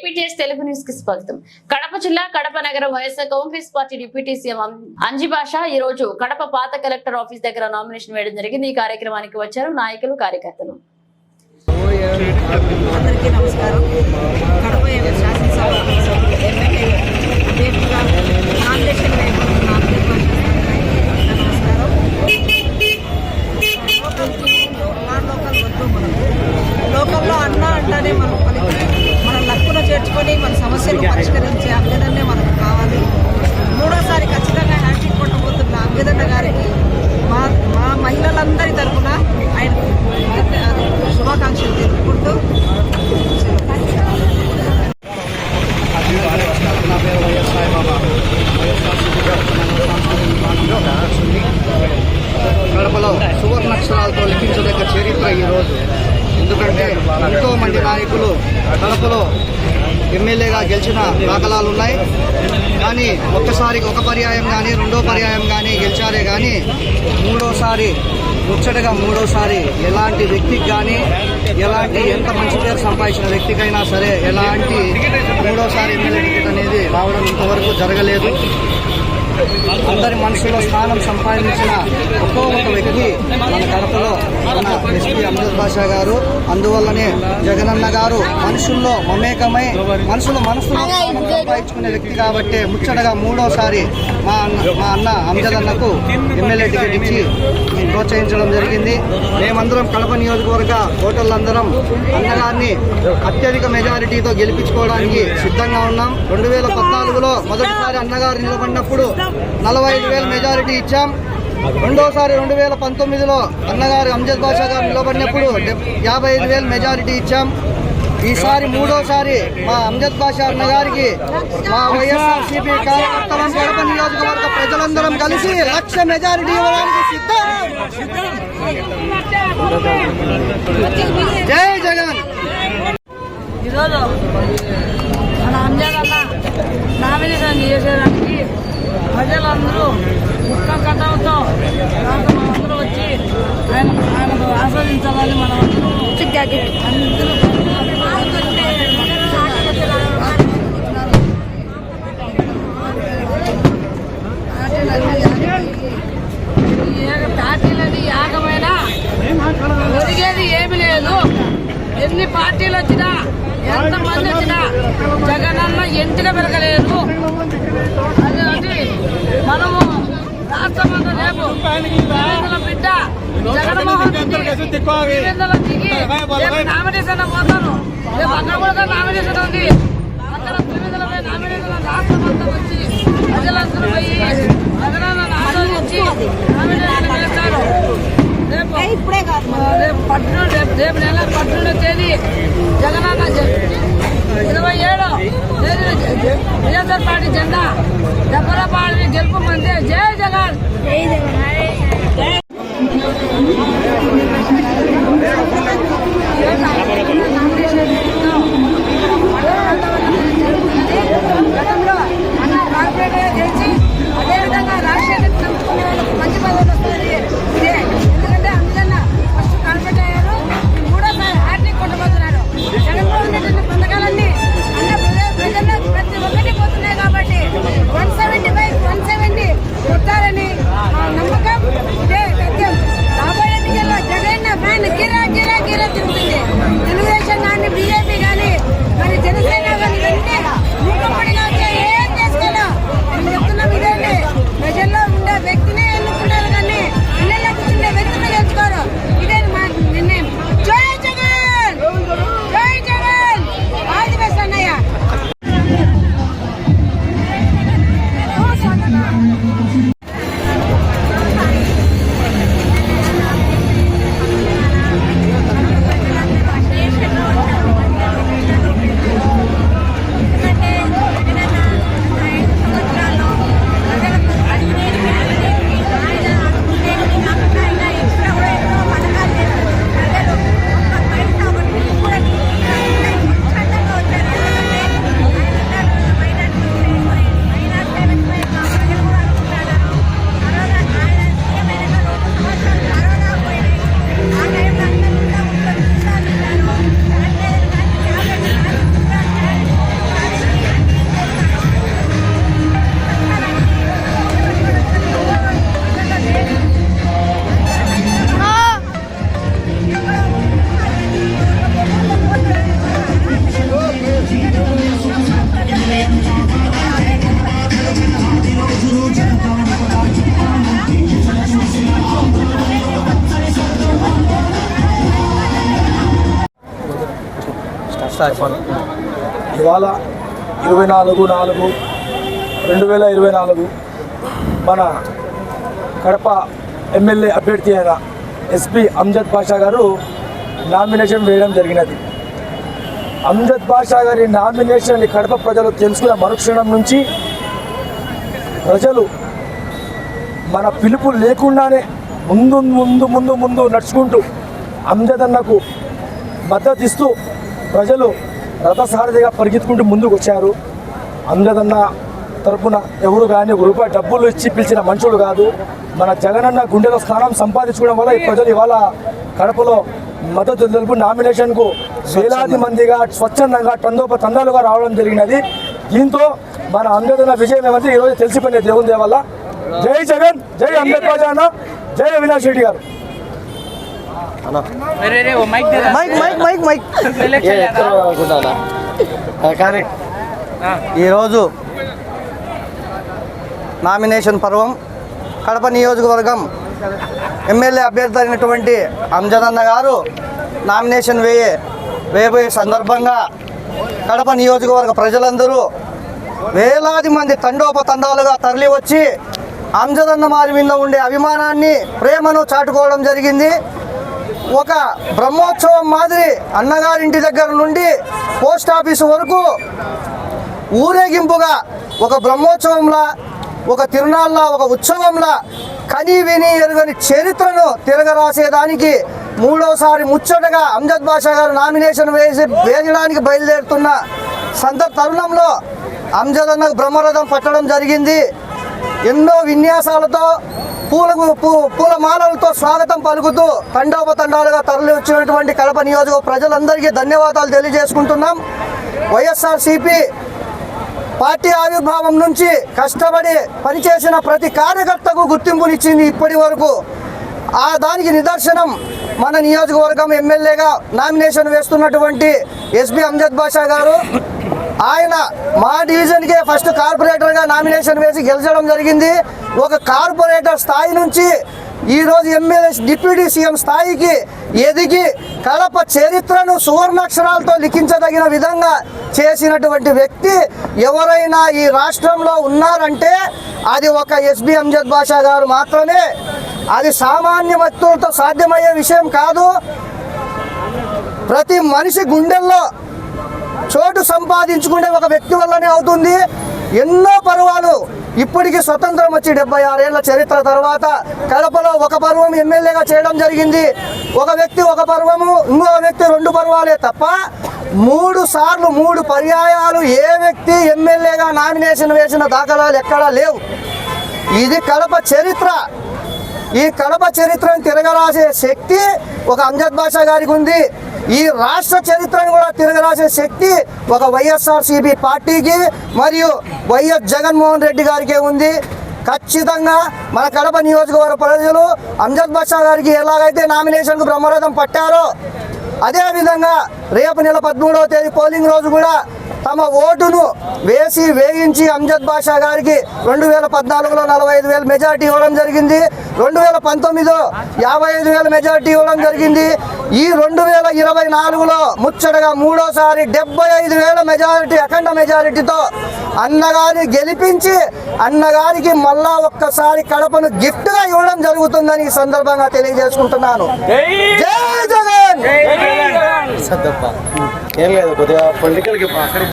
APTS Telugu న్యూస్కి స్వాగతం. కడప జిల్లా కడప నగరం YSR Congress party deputy CM అం- అంజి భాష ఈ రోజు కడప పాత కలెక్టర్ ఆఫీస్ దగ్గర నామినేషన్ వేయడం జరిగింది. ఈ కార్యక్రమానికి వచ్చారు నాయకులు కార్యకర్తలు. అందరికీ నమస్కారం. కడప ఎమ్మెల్యే శాసనసభ ఎమ్మెల్యే అభ్యర్థిగా నామినేషన్ వేయబడుతున్న అందరికీ నమస్కారం నాన్ లోకల్ వద్దు మనకు లోకల్లో అన్న అంటానే మనం పలికి మన లక్కున చేర్చుకొని మన సమస్యలు పరిష్కరించే అభ్యర్థనే మనకు కావాలి మూడోసారి ఖచ్చితంగా హ్యాట్రిక్ కొట్టబోతున్న అభ్యర్థన గారికి మా మా మహిళలందరి తరఫున ఆయన శుభాకాంక్షలు తెలుపుకుంటూ నా పేరు వైఎస్ సాయిబాబా వైఎస్ఆర్సీపీ కడపలో సువర్ణక్షరాలతో లిఖించదగ్గ చరిత్ర ఈరోజు. ఎందుకంటే ఎంతో మంది నాయకులు కడపలో ఎమ్మెల్యేగా గెలిచిన దాఖలాలు ఉన్నాయి. కానీ ఒక్కసారి ఒక పర్యాయం కానీ రెండో పర్యాయం కానీ గెలిచారే కానీ మూడోసారి ముచ్చటగా మూడోసారి ఎలాంటి వ్యక్తికి కానీ ఎలాంటి ఎంత మంచి పేరు సంపాదించిన వ్యక్తికైనా సరే ఎలాంటి మూడోసారి ఎమ్మెల్యే టికెట్ అనేది రావడం ఇంతవరకు జరగలేదు. అందరి మనసులో స్థానం సంపాదించిన ఒక్కో ఒక వ్యక్తి మన కడపలో మన ఎస్పీ అమృత్ బాషా గారు. అందువల్లనే జగనన్న గారు మనుషుల్లో మమేకమై మనుషుల మనసులో సంపాదించుకునే వ్యక్తి కాబట్టి ముచ్చటగా మూడోసారి మా అన్న మా అన్న అంజద్ అన్నకు ఎమ్మెల్యే టికెట్ ఇచ్చి ప్రోత్సహించడం జరిగింది. మేమందరం కడప నియోజకవర్గ ఓటర్లందరం అన్నగారిని అత్యధిక మెజారిటీతో గెలిపించుకోవడానికి సిద్ధంగా ఉన్నాం. రెండు వేల పద్నాలుగులో మొదటిసారి అన్నగారు నిలబడినప్పుడు నలభై ఐదు వేల మెజారిటీ ఇచ్చాం. రెండోసారి రెండు వేల పంతొమ్మిదిలో అన్నగారు అంజద్ బాషా గారు నిలబడినప్పుడు యాభై ఐదు వేల మెజారిటీ ఇచ్చాం. ఈసారి మూడోసారి మా అంజద్ బాషా అన్నగారికి మా వైఎస్ఆర్సీపీ కార్యకర్తలం కడప నియోజకవర్గ ప్రజలందరం కలిసి లక్ష మెజారిటీ ఇవ్వడానికి సిద్ధం. జై జగన్. ఈరోజు మన అంజాలన్న నామినేషన్ చేసేదానికి ప్రజలందరూ ముక్క కథలతో అందరూ వచ్చి ఆయన ఆయనకు ఆస్వాదించాలని మనం అందరూ పార్టీలని యాగమైనా ఒరిగేది ఏమి లేదు. ఎన్ని పార్టీలు వచ్చినా ఎంత మంది వచ్చినా జగనన్న ఎంటిగా పెరగలేదు అది అది మనము రాష్ట్రమంతా రేపు బిడ్డ. జగన్మోహన్ దిగి రేపు నామినేషన్ పోతాను. రేపు అక్కడ కూడా నామినేషన్ ఉంది. అక్కడ దేవేంద్ర పై నామినేషన్ రాష్ట్రమంతా వచ్చి ప్రజలందరూ పోయి జగనన్న ఆలోచించి నామినేషన్ వేస్తారు. రేపు ఇప్పుడే కాదు. రేపు పద్నాలుగు రేపు రేపు నెల పద్నాలుగు తేదీ జగనన్న ఇరవై ఏడు. వైఎస్ఆర్ పార్టీ జెండా దెబ్బలపాడిని గెలుపు మంది జై జగన్ గతంలో సార్ ఇవాళ ఇరవై నాలుగు నాలుగు రెండు వేల ఇరవై నాలుగు మన కడప ఎమ్మెల్యే అభ్యర్థి అయిన ఎస్పీ అమ్జద్ బాషా గారు నామినేషన్ వేయడం జరిగినది. అమ్జద్ బాషా గారి నామినేషన్ కడప ప్రజలు తెలుసుకున్న మరుక్షణం నుంచి ప్రజలు మన పిలుపు లేకుండానే ముందు ముందు ముందు ముందు నడుచుకుంటూ అమ్జద్ అన్నకు మద్దతు ఇస్తూ ప్రజలు రథసారథిగా పరిగెత్తుకుంటూ ముందుకు వచ్చారు. అమ్జదన్న తరపున ఎవరు కానీ ఒక రూపాయి డబ్బులు ఇచ్చి పిలిచిన మనుషులు కాదు. మన జగనన్న గుండెలో స్థానం సంపాదించుకోవడం వల్ల ఈ ప్రజలు ఇవాళ కడపలో మద్దతు తెలుపు నామినేషన్కు వేలాది మందిగా స్వచ్ఛందంగా తందోప తందాలుగా రావడం జరిగినది. దీంతో మన అంబేద్కర్ విజయం ఏమంటే ఈరోజు తెలిసిపోయింది దేవుని దేవల్ల. జై జగన్ జై అంబేద్కర్ జై అవినాష్ రెడ్డి గారు. మైక్ మైక్ మైక్ మైక్ కానీ ఈరోజు నామినేషన్ పర్వం కడప నియోజకవర్గం ఎమ్మెల్యే అభ్యర్థి అయినటువంటి అంజదన్న గారు నామినేషన్ వేయే వేయబోయే సందర్భంగా కడప నియోజకవర్గ ప్రజలందరూ వేలాది మంది తండోపతండాలుగా తరలి వచ్చి అంజదన్న మారి మీద ఉండే అభిమానాన్ని ప్రేమను చాటుకోవడం జరిగింది. ఒక బ్రహ్మోత్సవం మాదిరి అన్నగారింటి దగ్గర నుండి పోస్ట్ ఆఫీసు వరకు ఊరేగింపుగా ఒక బ్రహ్మోత్సవంలా ఒక తిరునాళ్ళ ఒక ఉత్సవంలా కని విని ఎరుగని చరిత్రను తిరగరాసేదానికి మూడోసారి ముచ్చటగా అంజద్ బాషా గారు నామినేషన్ వేసి వేయడానికి బయలుదేరుతున్న సంత తరుణంలో అంజద్ అన్నకు బ్రహ్మరథం పట్టడం జరిగింది. ఎన్నో విన్యాసాలతో పూల పూల మాలలతో స్వాగతం పలుకుతూ తండోపతండాలుగా తరలి వచ్చినటువంటి కడప నియోజక ప్రజలందరికీ ధన్యవాదాలు తెలియజేసుకుంటున్నాం. వైఎస్ఆర్సిపి పార్టీ ఆవిర్భావం నుంచి కష్టపడి పనిచేసిన ప్రతి కార్యకర్తకు గుర్తింపునిచ్చింది ఇప్పటి వరకు. ఆ దానికి నిదర్శనం మన నియోజకవర్గం ఎమ్మెల్యేగా నామినేషన్ వేస్తున్నటువంటి ఎస్బి అంజద్ బాషా గారు. ఆయన మా డివిజన్కే ఫస్ట్ కార్పొరేటర్గా నామినేషన్ వేసి గెలిచడం జరిగింది. ఒక కార్పొరేటర్ స్థాయి నుంచి ఈరోజు ఎమ్మెల్యే డిప్యూటీ సీఎం స్థాయికి ఎదిగి కడప చరిత్రను సువర్ణాక్షరాలతో లిఖించదగిన విధంగా చేసినటువంటి వ్యక్తి ఎవరైనా ఈ రాష్ట్రంలో ఉన్నారంటే అది ఒక ఎస్బి అంజద్ బాషా గారు మాత్రమే. అది సామాన్య వ్యక్తులతో సాధ్యమయ్యే విషయం కాదు. ప్రతి మనిషి గుండెల్లో చోటు సంపాదించుకునే ఒక వ్యక్తి వల్లనే అవుతుంది. ఎన్నో పర్వాలు ఇప్పటికీ స్వతంత్రం వచ్చి డెబ్బై ఆరేళ్ళ చరిత్ర తర్వాత కడపలో ఒక పర్వం ఎమ్మెల్యేగా చేయడం జరిగింది. ఒక వ్యక్తి ఒక పర్వము ఇంకో వ్యక్తి రెండు పర్వాలే తప్ప మూడు సార్లు మూడు పర్యాయాలు ఏ వ్యక్తి ఎమ్మెల్యేగా నామినేషన్ వేసిన దాఖలాలు ఎక్కడా లేవు. ఇది కడప చరిత్ర. ఈ కడప చరిత్రను తిరగరాసే శక్తి ఒక అంజద్ బాషా గారికి ఉంది. ఈ రాష్ట్ర చరిత్రను కూడా తిరగరాసే శక్తి ఒక వైఎస్ఆర్సీపీ పార్టీకి మరియు వైఎస్ జగన్మోహన్ రెడ్డి గారికే ఉంది. ఖచ్చితంగా మన కడప నియోజకవర్గ ప్రజలు అంజద్ బాషా గారికి ఎలాగైతే నామినేషన్కు బ్రహ్మరథం పట్టారో అదేవిధంగా రేపు నెల పదమూడవ తేదీ పోలింగ్ రోజు కూడా తమ ఓటును వేసి వేయించి అంజద్ బాషా గారికి రెండు వేల పద్నాలుగులో నలభై ఐదు వేల మెజార్టీ ఇవ్వడం జరిగింది. రెండు వేల పంతొమ్మిదిలో యాభై ఐదు వేల మెజార్టీ ఇవ్వడం జరిగింది. ఈ రెండు వేల ఇరవై నాలుగులో ముచ్చటగా మూడోసారి డెబ్బై ఐదు వేల మెజారిటీ అఖండ మెజారిటీతో అన్నగారిని గెలిపించి అన్నగారికి మళ్ళా ఒక్కసారి కడపను గిఫ్ట్గా ఇవ్వడం జరుగుతుందని ఈ సందర్భంగా తెలియజేసుకుంటున్నాను. జై జగన్! ఏం లేదు కొద్దిగా పొలిటికల్కి